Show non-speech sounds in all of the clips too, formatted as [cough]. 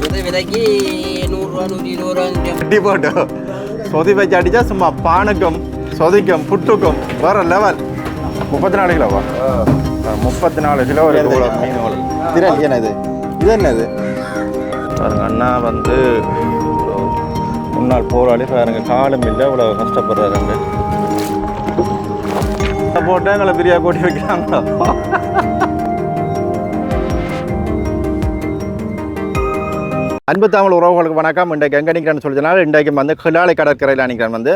புது விலைக்கு நூறுரூவா நூற்றி இருபது ரூபா கட்டி போட்டு சொதி வச்சு அடிச்சா சும்மா பானுக்கும் சொதிக்கும் புட்டுக்கும். வேற லெவல் முப்பத்தி நாலு கிலோவா முப்பத்தி நாலு கிலோ ஒரு கிலோ மீன் வரும் திரள் என்ன இது இது என்னது? பாருங்க அண்ணா வந்து முன்னாள் போராளி பாருங்க காலம் இல்லை இவ்வளோ கஷ்டப்படுறாருங்க போட்டு எங்களை பிரியா கூட்டி வைக்கிறாங்களோ? அன்பு தமிழ் உறவுகளுக்கு வணக்கம். இன்றைக்கு எங்கே நிற்கிறேன்னு சொல்லிச்சனால இன்றைக்கு வந்து கிளாலை கடற்கரையில் நிற்கிறேன் வந்து.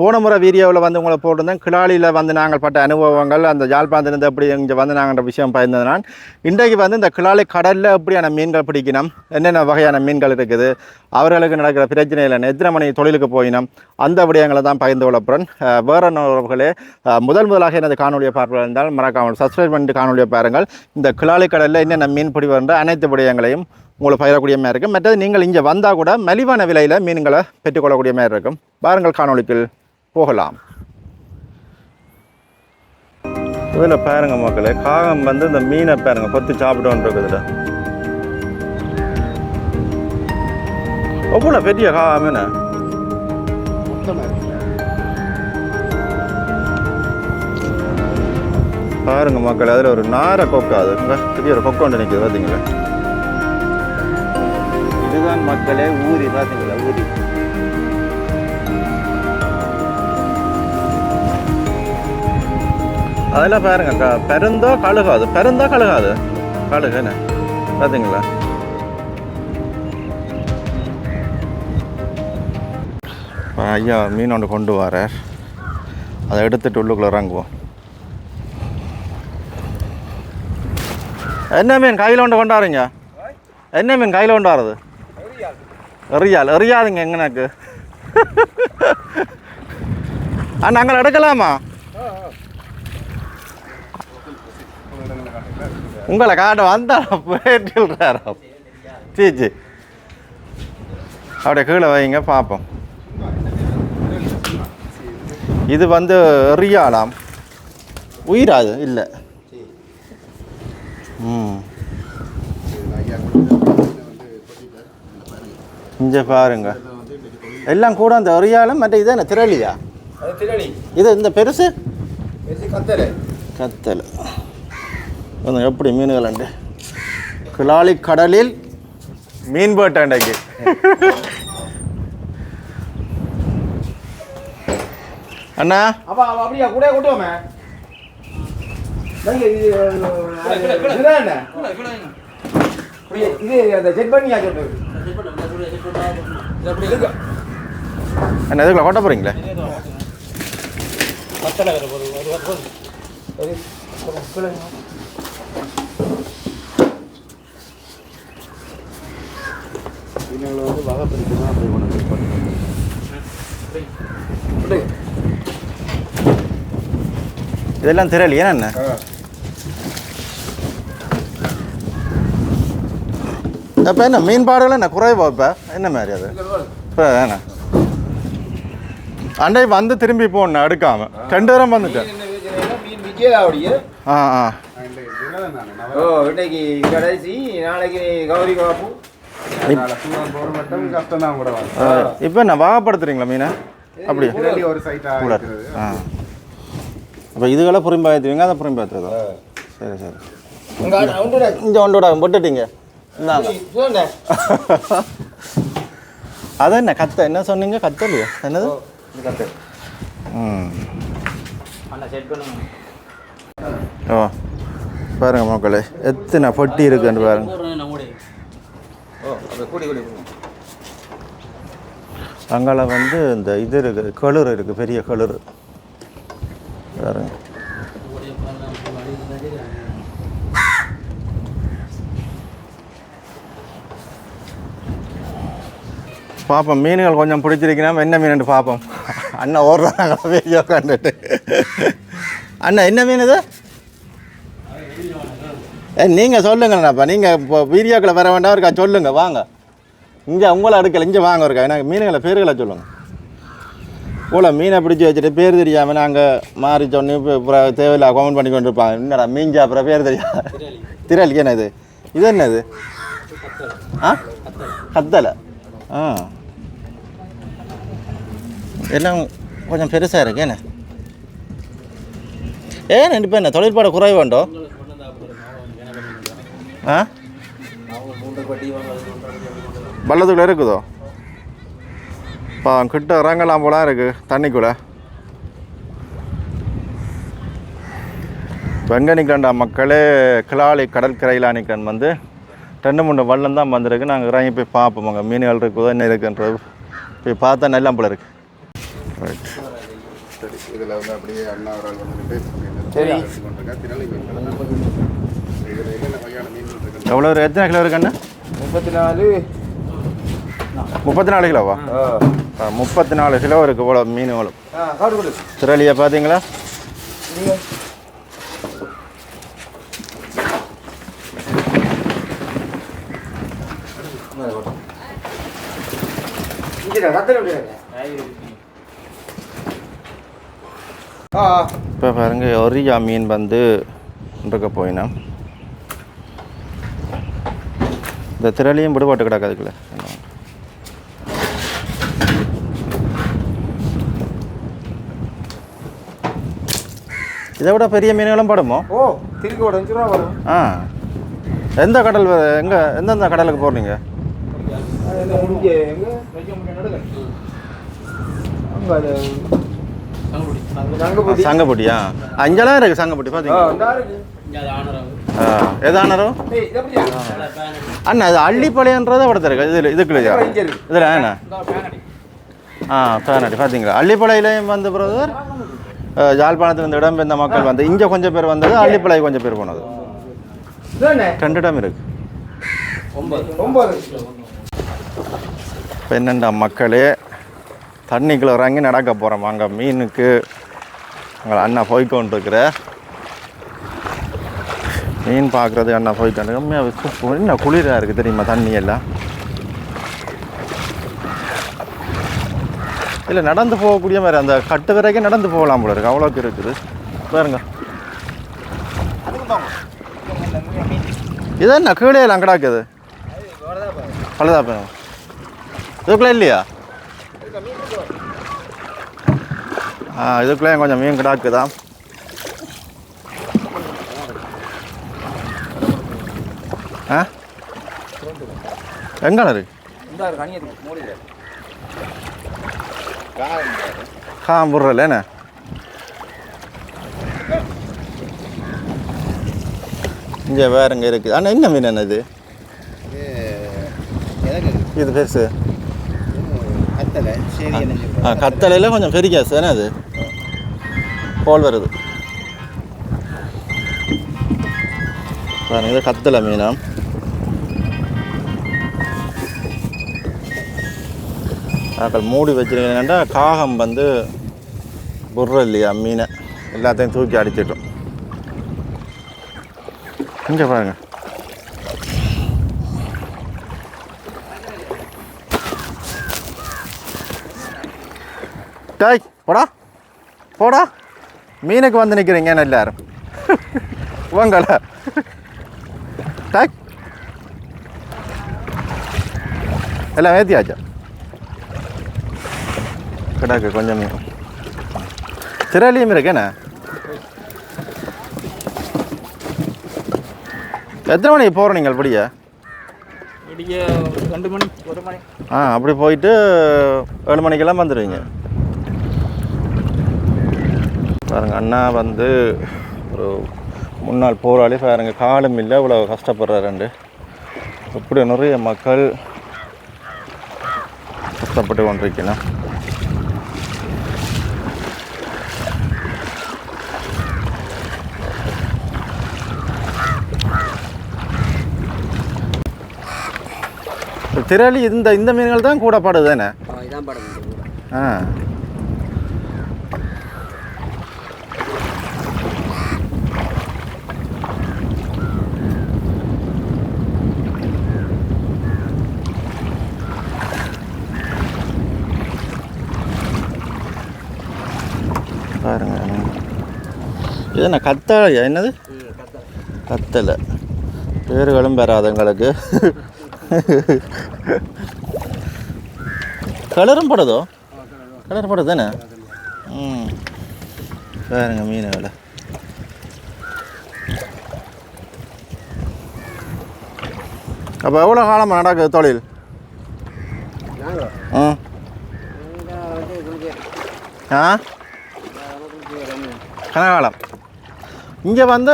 போன முறை வீடியோவில் வந்து உங்களை போட்டிருந்தேன். கிளாலியில் வந்து நாங்கள் பட்ட அனுபவங்கள் அந்த யாழ்ப்பாணத்திலிருந்து எப்படி இங்கே வந்து நாங்கள் விஷயம் பயந்தது நான் இன்றைக்கு வந்து இந்த கிளாலி கடலில் எப்படியான மீன்கள் பிடிக்கணும்? என்னென்ன வகையான மீன்கள் இருக்குது? அவர்களுக்கு நடக்கிற பிரச்சனையில் என்ன? எத்தனை மணி தொழிலுக்கு போயினோம்? அந்த விடயங்களை தான் பகிர்ந்து கொள்ளப்படுறேன் அஹ் வேற உறவுகளே முதல் முதலாக எனது காணொலியை பார்ப்பதாக இருந்தால் மறக்காமல் சப்ஸ்கிரைப் பண்ணிட்டு காணொலியை பாருங்கள். இந்த கிளாலி கடலில் என்னென்ன மீன் பிடிவன்ற அனைத்து விடயங்களையும் உங்களுக்கு பயிரக்கூடிய மாதிரி இருக்கும். மற்றது நீங்கள் இங்கே வந்தால் கூட மலிவான விலையில் மீன்களை பெற்றுக்கொள்ளக்கூடிய மாதிரி இருக்கும். பாருங்கள் காணொலிக்குள். போகலாம். இதில் பாருங்க மக்களே காகம் வந்து இந்த மீனை பாருங்க கொத்தி சாப்பிட்டு இருக்குதுல. எவ்வளோ பெரிய காகம் மீன் பாருங்க மக்களே அதில் ஒரு நார கொக்கா அது பெரிய ஒரு கொக்கு ஒன்று நிற்குது பார்த்தீங்களா இதுதான் மக்களே ஊரி பார்த்தீங்களா ஊரி அதெல்லாம் பாருங்க பெருந்தோ கழுகாது. பெருந்தோ கழுகாது. கழுகு என்ன? பார்த்தீங்களா இப்ப ஐயா மீன் ஒன்று கொண்டு வரார். அதை எடுத்துட்டு உள்ளுக்குள்ளே இறங்குவோம். என்ன மீன்? கையில் கொண்டு கொண்டாருங்க என்ன மீன் கையில் கொண்டாருது எறியால் எறியாதுங்க எங்கனாக்கு? ஆ நாங்கள் எடுக்கலாமா? உங்களை காட்ட வந்தா போயிட்டுறாரா சீச்சி அப்படியே கீழே வைங்க பார்ப்போம். இது வந்து எறியாலாம் உயிராது இல்லை. ம். இங்கே பாருங்க. எல்லாம் கூட அந்த எறியாலும் மற்ற இது என்ன திரளியா? இது இந்த பெருசு கத்தலை. கத்தல். எப்படி மீன்கள் உண்டு கிளாலி கடலில் மீன் போட்டாண்டைக்கு அண்ணா அப்படியா கூட கொட்டுவோமே பண்ணியா சொல்றது என்ன இதுக்குள்ள போறீங்களே வந்து வகை பிரிக்கணும் அப்படி கொண்டு வந்து இதெல்லாம் திரளி ஏன்னா அப்போ என்ன மீன் பாடுகள் என்ன? குறைவா இப்போ? என்ன மாதிரி அது? இப்போ என்ன அண்டை வந்து திரும்பி போடணும் எடுக்காம ரெண்டு தரம் வந்துட்டேன். ஆ ஆ. ஓ இன்னைக்கு கடைசி நாளைக்கு கௌரி காப்பு இப்போ என்ன வாகப்படுத்துறீங்களா மீனை? அப்படி. திரளி ஒரு சைட்டாக ஆ அப்போ இதுகளை புரிம்பா ஏற்றுவீங்க அதை புரிம்பா ஏற்றுறதா சரி சரி. இங்கே ஒன்றோட போட்டுட்டீங்க. இந்தாங்க அது என்ன கத்த என்ன சொன்னீங்க கத்தலையா? என்னது? ம். ஓ. பாருங்க மக்களே எத்தனை பொட்டி இருக்குன்னு பாருங்க. அங்கால வந்து இந்த இது இருக்குது கழுறு இருக்குது பெரிய கழுறு பாருங்க. பார்ப்போம் மீன்கள் கொஞ்சம் பிடிச்சிருக்கணும் என்ன மீன் பார்ப்போம் அண்ணன் ஓடுறாங்க வீடியோ கண்டுட்டு. அண்ணா என்ன மீன் இது? ஏ நீங்கள் சொல்லுங்கண்ணாப்பா நீங்கள் இப்போ வீடியோக்களை வர வேண்டாம் இருக்கா சொல்லுங்கள் வாங்க. இங்கே உங்களை அடுக்கலை இங்கே வாங்க இருக்கா எனக்கு மீன்களை பேர்களை சொல்லுங்கள் போல மீனை பிடிச்சி வச்சுட்டு பேர் தெரியாமல் நாங்கள் மாறி சொன்னி அப்புறம் தேவையில்ல கமெண்ட் பண்ணி கொண்டு இருப்பாங்க என்னடா மீன் அப்புறம் பேர் தெரியாது திரளி என்னது? இது இது என்னது? ஆ? கத்தலை. ஆ. எல்லாம் கொஞ்சம் பெருசாக இருக்கு என்ன? ஏன் இப்போ என்ன தொழிற்பாடு குறைவு வேண்டோ ஆ? பள்ளத்துக்குள்ள இருக்குதோ? இப்போ கிட்ட இறங்கலாம் போல இருக்கு தண்ணிக்குள்ள. வெங்கனிக்கண்டா மக்களே? கிளாலி கடற்கரையில் அணிக்கன் வந்து. ரெண்டு மூணு வள்ளம் தான் வந்திருக்கு. நாங்கள் இறங்கி போய் பார்ப்போம். அங்கே மீன்கள் இருக்குதோ என்ன இருக்குன்றது போய் பார்த்தா நல்லா போல இருக்கு. ரைட் சரி. இதில் வந்து அப்படியே அண்ணா ஒரு ஆள் வந்துட்டு இருக்கு எவ்வளோ எத்தனை கிலோ இருக்குண்ணா முப்பத்தி நாலு. முப்பத்தி நாலு கிலோவா முப்பத்தி நாலு கிலோ இருக்குது இவ்வளோ மீன் இவ்வளோ திரளியை பார்த்தீங்களா? இப்போ பாருங்க ஒரியா மீன் வந்து இருக்க போயினா. இந்த திரளியும் விடுபாட்டு கிடக்காதுக்குள்ள இதை விட பெரிய மீன்களும் படுமோ? ஓ திருக்கி ரூபா வரும். ஆ. எந்த கடல் எங்க எந்தெந்த கடலுக்கு போகிறீங்க சங்கப்பட்டியா அங்கெல்லாம் இருக்குது சங்கப்பட்டி பார்த்தீங்களா இருக்கு. எதானரோ இது அண்ணா அது அள்ளிப்பாளையன்றதை படத்த இருக்கு இதில் இதுக்குள்ளேயா இருக்கு. இதில் என்ன? ஆ பேனடி பார்த்தீங்களா அள்ளிப்பாளையிலையும் வந்த பிரதர் யாழ்ப்பாணத்தில் இடம்பெயர்ந்த மக்கள் வந்து இங்கே கொஞ்சம் பேர் வந்தது அள்ளிப்பாளையம் கொஞ்சம் பேர் போனது. ரெண்டு இடம் இருக்கு. ஒன்பது. இப்போ என்னண்டா மக்களே தண்ணிக்குள்ள இறங்கி நடக்க போகிறோம் அங்கே மீனுக்கு. அங்கே அண்ணா போய்க்கொண்டிருக்கிற மீன் பார்க்குறது அண்ணா போய்ட்டு உண்மையாக என்ன குளிராக இருக்குது தெரியுமா தண்ணி எல்லாம் இல்லை நடந்து போகக்கூடிய மாதிரி அந்த கட்டு வரைக்கும் நடந்து போகலாம் போல இருக்கு. அவ்வளோக்கு இருக்குது. பாருங்க. இது என்ன? கீழே எல்லாம் கிடாக்குது அவ்வளோதான் போய் இதுக்குள்ளே இல்லையா? ஆ இதுக்குள்ளே கொஞ்சம் மீன் கிடாக்குதா ஆ? எங்கே இருக்கு? இந்த கணியது மூடிடு காம்புறல என்ன இங்கே இருக்குது ஆனால் என்ன மீன் என்னது இது? பெருசு. கத்தலை ஆ கத்தலையில் கொஞ்சம் பெரிய தானே அது? கோல் வருது. பாருங்க இது கத்தலை மீனா. ஆக்கள் மூடி வச்சிருக்கீங்கன்னா காகம் வந்து புர்ற இல்லையா மீனை. எல்லாத்தையும் தூக்கி அடிச்சிட்டோம். இங்கே பாருங்க. டாய் போடா. போடா. மீனுக்கு வந்து நிற்கிறீங்க எல்லாரும்? உங்கள டாய். எல்லாம் ஏற்றியாச்சா கிடக்கு கொஞ்சம் திரளியும் இருக்கேண்ணே எத்தனை மணிக்கு போகிறோம் நீங்கள் படிய விடிய ரெண்டு மணி ஒரு மணி. ஆ அப்படி போயிட்டு ஏழு மணிக்கெல்லாம் வந்துடுவீங்க பாருங்க அண்ணா வந்து ஒரு முன்னாள் போராளி பாருங்க காலம் இல்லை இவ்வளோ கஷ்டப்படுறாருண்டு இப்படி நிறைய மக்கள் கஷ்டப்பட்டு கொண்டிருக்கணும் திரளி இந்த இந்த மீன்கள் தான் கூட பாடுது தானே? ஆ இது என்ன கத்தாழையா என்னது? கத்தலை பேர்களும் பெறாதவங்களுக்கு. கலரும் படுதோ? கலர் படுது தானே ம். பாருங்க மீன் விலை. அப்போ எவ்வளோ காலமாக நடக்குது தொழில்? ஆ. ஆ? கனகாலம் இங்கே வந்து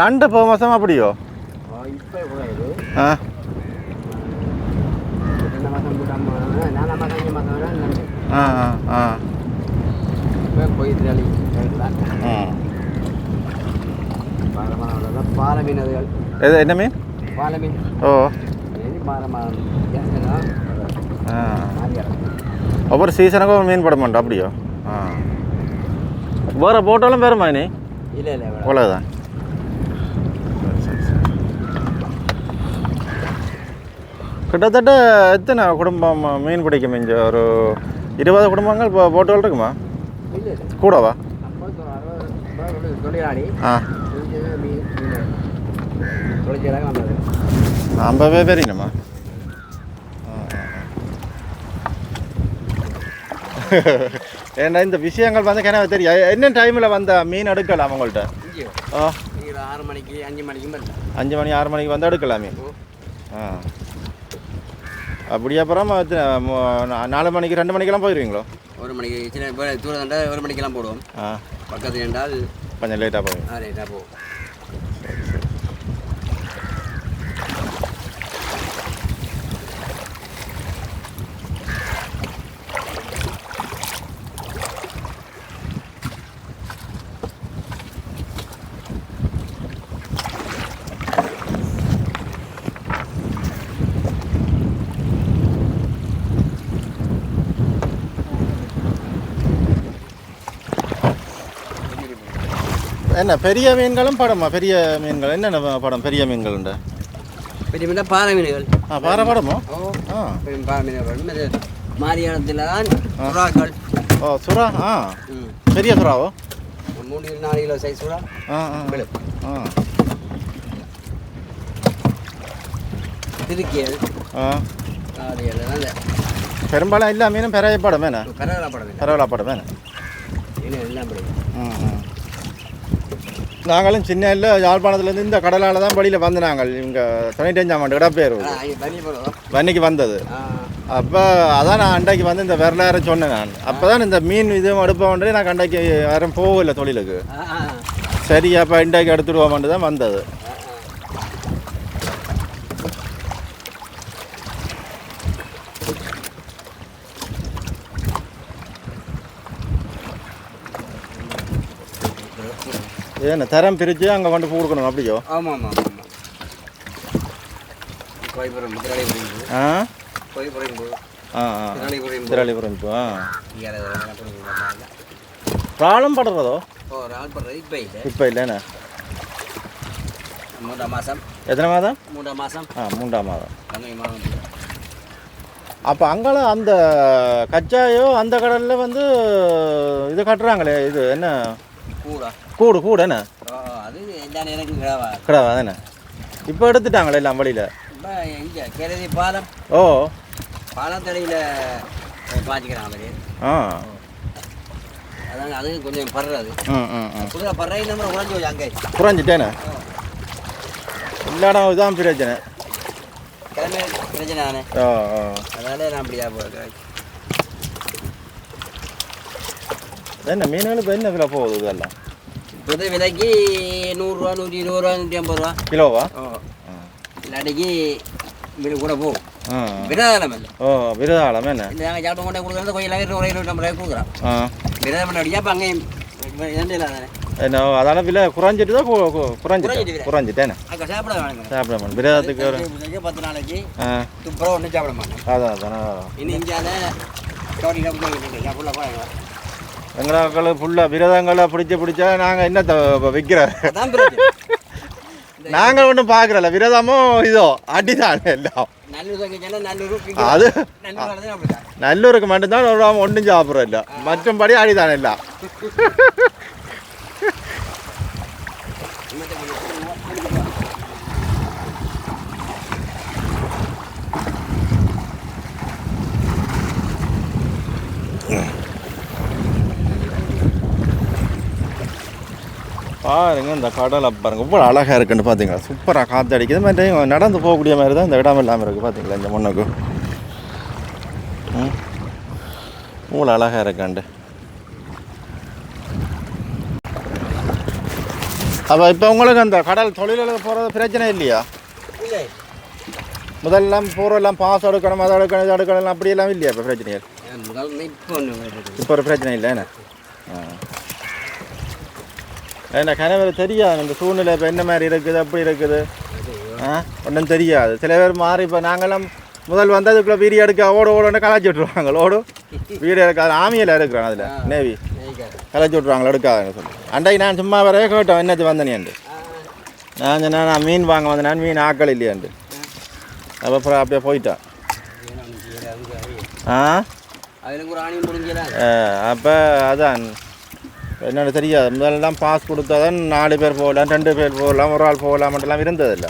நண்டு இப்போ மாதம் அப்படியோ ஆ ரெண்டு மாதம் மூட்டாம் நாலாம் மாதம் அஞ்சு மாதம் வேணால் நன்றி ஆ ஆ ஆ இப்போ போய் திருளி கேட்கலாம் ம் பாரமான பாறை மீன் அதுகள் என்ன மீன்? பாலை மீன் ஓ ஒவ்வொரு சீசனுக்கும் மீன் பட மாட்டோம் அப்படியோ? ஆ. வேறு போட்டாலும் பேருமா நீ இல்லை இல்லை. அவ்வளோதான் கிட்டத்தட்ட எத்தனை குடும்பம் மீன் பிடிக்கும் இங்கே? ஒரு இருபது குடும்பங்கள் இப்போ போட்டுகள் இருக்குமா? கூடவா? ஆ. ஐம்பது பேர் என்னம்மா ஏன்னா இந்த விஷயங்கள் வந்து கிணறு தெரியும். என்ன டைமில் வந்த மீன் எடுக்கலாம் நீங்கள் ஆறு மணிக்கு அஞ்சு மணிக்கும் வரல அஞ்சு மணி ஆறு மணிக்கு வந்து எடுக்கலாம் ஆ. அப்படி அப்புறம் நாலு மணிக்கு ரெண்டு மணிக்கெல்லாம் போயிடுவீங்களோ ஒரு மணிக்கு சின்ன தூரம் ஒரு மணிக்கெல்லாம் போடுவோம். ஆ. பக்கத்தில் என்றால் கொஞ்சம் லேட்டாக போவீங்க ஆ ரைட்டாக என்ன பெரிய மீன்களும் படமா? பெரிய மீன்கள். என்னென்ன படம் பெரிய மீன்கள் உண்டு பெரிய மீனா பாறை மீன்கள். ஆ பாறை படமோ? ஆ. பாறை மீன்கள் மாரியானத்தில் தான் சுறாக்கள். ஓ சுறா? ஆ. பெரிய சுறாவோ? மூணு நாலு கிலோ சைஸ் சுறா. ஆ ஆ. திருக்கியல். ஆ. பெரும்பாலும் எல்லா மீனும் பெரிய படம் என்ன? கரகரா படம். என்ன? இன்னும் எல்லாம் படம் ம். நாங்களும் சின்ன இல்லை யாழ்ப்பாணத்துலேருந்து இந்த கடலால் தான் வெளியில் வந்து நாங்கள். இவங்க தொண்ணூத்தஞ்சாம் ஆண்டு இடப்பேர் இங்கே வன்னிக்கு வந்தது. அப்போ அதான் நான் அண்டைக்கு வந்து இந்த வரலாறு சொன்னேன் நான். அப்போ தான் இந்த மீன் இதுவும் எடுப்போம்ன்றே நான் அண்டைக்கு யாரும் போகல தொழிலுக்கு. சரி அப்போ இன்றைக்கு எடுத்துடுவோம்ட்டு தான் வந்தது. ஏன்னா தரம் பிரித்து அங்கே கொண்டு கொடுக்கணும் அப்படியோ? ஆமாம் ஆமாம் ஆமாம் கோயபுரம் ஆ? கோயபுரம் ஆ ஆ. திராளிபுரம் ஆ. ப்ராப்ளம் படுறதோ? ஓ ஆள் படுறது இப்போ இல்லை. இப்போ இல்லைண்ணே மூன்றாம் மாதம் எத்தனை மாதம்? மூன்றாம் மாதம் ஆ மூன்றாம் மாதம். மாதம் அப்போ அங்கெல்லாம் அந்த கச்சாயோ அந்த கடலில் வந்து இது கட்டுறாங்களே இது என்ன? கூடா. கூடு கூடு என்ன? கிடாவா? தானே இப்போ எடுத்துட்டாங்களே எல்லாம் வழியில்? பாலம். ஓ. பாலத்தடியில் பாய்ச்சிக்கிறாங்க ஆ. அதாங்க அது கொஞ்சம் படுறது. ம் ம் புதுசாக படுற நம்ம உடஞ்சி போய் அங்கே. குறைஞ்சிட்டேனே இல்லாடம் இதுதான் பிரச்சனை. கிளம்பி பிரச்சனை தானே. ஓ ஓ அதனால நான் அப்படியா போகிறேன் என்ன மீன்கள் இப்போ என்ன விலை போகுது இதெல்லாம்? புது விலைக்கு நூறுரூவா நூற்றி இருபது ரூபா நூற்றி ஐம்பது ரூபா கிலோவா இல்லாட்டிக்கு விலை கூட போகும். ஆ. விரதம் இல்லை. ஓ விருதாளம் என்ன? இந்த நாங்கள் ஜாப்பம் கொண்டே கொடுக்குறது கொஞ்சம் லாயிரம் ஒரு இருநூற்றம்பது ரூபாய் கொடுக்குறோம். விரதம் அடிச்சா அப்போ அங்கேயும் என்ன அதால விலை குறைஞ்சிட்டு தான் குறைஞ்சிட்டேன் சாப்பிட சாப்பிட மாட்டேன் விரதத்துக்கு ஒரு பத்து நாளைக்கு ஆ. துப்புரவு ஒன்றும் சாப்பிட மாட்டேன். அதான் அதான் இன்னும் இந்தியாவில் டோட்டலாக ஃபுல்லாக விரதங்களை பிடிச்சி பிடிச்சா நாங்கள் என்னத்தை விற்கிற [laughs] நாங்கள் ஒன்றும் பார்க்குறல விரதமும் இதோ அடிதான் எல்லாம். அது நல்லூருக்கு மட்டும்தான் ஒரு ஒன்றும் சாப்பிட்றோம் இல்லை மற்றபடி அடிதான் எல்லாம். [laughs] பாருங்க இந்த கடலை பாருங்க. இவ்வளோ அழகாக இருக்குன்னு பார்த்தீங்களா சூப்பராக காற்று அடிக்குது மாதிரி நடந்து போகக்கூடிய மாதிரி தான் இந்த இடம் இல்லாமல் இருக்குது பார்த்தீங்களா இந்த முன்னுக்கு இவ்வளோ அழகாக இருக்காண்டு. அப்போ இப்போ உங்களுக்கு அந்த கடல் தொழிலுக்கு போகிறது பிரச்சனை இல்லையா? இல்லை. முதல்லாம் போகிறெல்லாம் பாஸ் எடுக்கணும் அதை எடுக்கணும் இதை எடுக்கணும் அப்படியெல்லாம் இல்லையா இப்போ பிரச்சனைகள்? வருது இப்போ ஒரு பிரச்சனை இல்லை என்ன? ஆ. என்ன கணவர் தெரியாது. இந்த சூழ்நிலை இப்போ என்ன மாதிரி இருக்குது அப்படி இருக்குது? ஆ? ஒன்றும் தெரியாது. சில பேர் மாறி இப்போ நாங்கெல்லாம் முதல் வந்ததுக்குள்ளே வீடியோ எடுக்க ஓட ஓடன்னு கலாச்சி விட்ருவாங்க ஓடும் வீடியோ எடுக்காது ஆமியில் இருக்கிறான் அதில். நேவி கலாச்சி விட்ருவாங்களா எடுக்காதுன்னு சொல்லி. அன்றைக்கு நான் சும்மா வரவே கேட்டோம் என்னது வந்தனேன்ட்டு நான் சொன்னேன் நான் மீன் வாங்க வந்தேன் நான் மீன் ஆக்கள் இல்லையான்ட்டு அப்போ அப்புறம் அப்படியே போயிட்டான். ஆ அப்போ அதான். என்னென்னு தெரியாது. முதல்லாம் பாஸ் கொடுத்தா தான் நாலு பேர் போகலாம் ரெண்டு பேர் போகலாம் ஒரு ஆள் போகலாம் மட்டும்லாம் இருந்ததில்ல.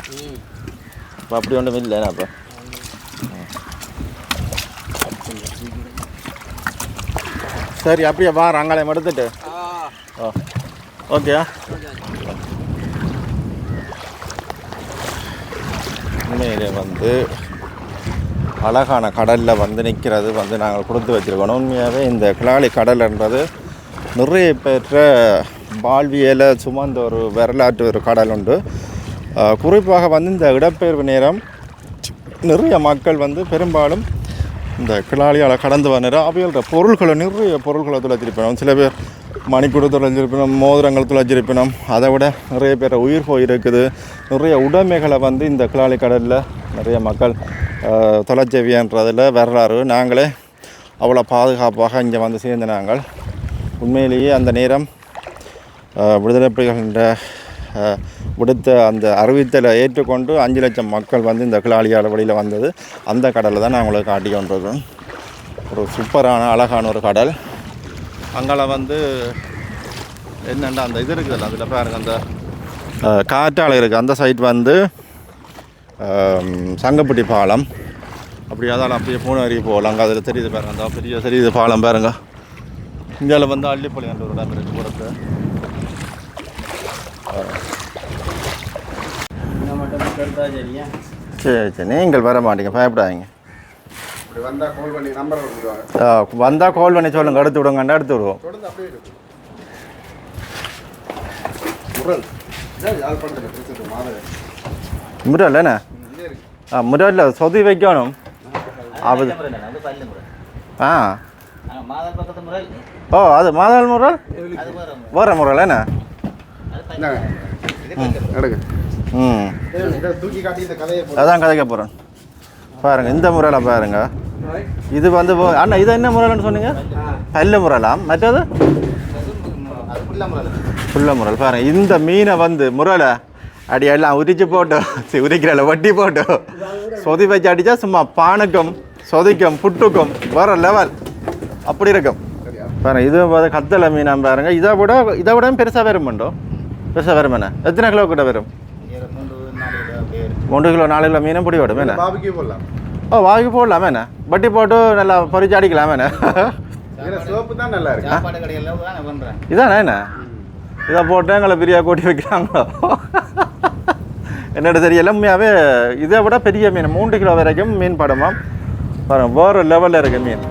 இப்போ அப்படி ஒன்றும் இல்லை அப்போ? சரி அப்படியே வா அங்காளையம் எடுத்துட்டு. Oh okay. உண்மையிலே வந்து அழகான கடலில் வந்து நிற்கிறது வந்து நாங்கள் கொடுத்து வச்சுருக்கோம். உண்மையாகவே இந்த கிளாலி கடல்ன்றது நிறைய பெற்ற வாழ்வியலை சுமந்த ஒரு வரலாற்று ஒரு கடல் உண்டு. குறிப்பாக வந்து இந்த இடப்பெயர்வு நேரம் நிறைய மக்கள் வந்து பெரும்பாலும் இந்த கிளாளியால் கடந்து வர அவையோட பொருள்களை நிறைய பொருள்களை துளைச்சிருப்பினோம் சில பேர் மணிக்கூட துளைச்சிருப்பினோம் மோதிரங்கள் துளைச்சிருப்பினோம் அதை விட நிறைய பேர் உயிர் போயிருக்குது நிறைய உடைமைகளை வந்து இந்த கிளாலி கடலில் நிறைய மக்கள் தொலைச்சவியன்றதில் தொலைச்செவியன்றதில் வரலாறு. நாங்களே அவ்வளோ பாதுகாப்பாக இங்கே வந்து சேர்ந்து நாங்கள் உண்மையிலேயே அந்த நேரம் விடுதலை புலிகளின்ற விடுத்த அந்த அறிவித்தலை ஏற்றுக்கொண்டு அஞ்சு லட்சம் மக்கள் வந்து இந்த கிளாலியால் வழியில் வந்தது. அந்த கடலை தான் நான் உங்களுக்கு காட்டி கொண்டிருக்கோம் ஒரு சூப்பரான அழகான ஒரு கடல். அங்கே வந்து என்னென்னா அந்த இது இருக்குது அதில் பாருங்க அந்த காற்றாலை இருக்குது அந்த சைட் வந்து சங்கப்பட்டி பாலம். அப்படி அதால் அப்படியே பூனரி போகலாம் அங்கே அதில் தெரியுது பாருங்க அந்த பெரிய தெரியுது பாலம் பாருங்கள் இந்தியாவில் வந்து அள்ளிப்பள்ளின்ற ஒரு இடம் இருக்குது புறத்து சரி சரி நீங்கள் வர மாட்டீங்க பயப்படாதீங்க. இப்படி வந்தால் கால் பண்ணி நம்பர் கொடுத்துருவாங்க. வந்தால் கால் பண்ணி சொல்லுங்கள் எடுத்து விடுங்கண்டா எடுத்து விடுவோம். தொடர்ந்து அப்படியே இருக்கும் முரல். என்ன ஆ முரல்ல சொதி வைக்கணும். அது ஆ மாதல் பக்கத்து முரல். அது வேற வேற முரல் என்ன இந்தாங்க எடுங்க ம். அதான் கதைக்க போகிறேன் பாருங்க இந்த முரலை பாருங்க. இது வந்து அண்ணா இது என்ன முரல்னு சொன்னீங்க? பல்லு முரலாம் மற்றது? அது புள்ள முரல் பாருங்க இந்த மீனை வந்து முரலை அடி எல்லாம் உரிச்சு போட்டு உரிக்கிறல வட்டி போட்டு சொதி வச்சு அடித்தா சும்மா பானுக்கும் சொதிக்கும் புட்டுக்கும் வேற லெவல் அப்படி இருக்கும். சரியா பாருங்க இது வந்து கத்தலை மீனா பாருங்க. இதை விட இதை விட பெருசாக வருமாண்டோ பெருசாக வரும் என்ன? எத்தனை கிலோ கிட்ட வரும்? மூன்று கிலோ நாலு கிலோ மீனும் பிடி விடும் போடலாம். ஓ வாங்கி போடலாமே என்ன? வட்டி போட்டு நல்லா பொரிச்சு அடிக்கலாமே என்ன? இதில் சோப்பு தான் நல்லா இருக்கு. இதானே என்ன? இதை போட்டு எங்களை பிரியா கூட்டி வைக்கிறாங்களோ என்னோட தெரியல உண்மையாகவே இதை விட பெரிய மீன். மூன்று கிலோ வரைக்கும் மீன் படமா பாருங்க வேறு லெவலில் இருக்கு மீன்.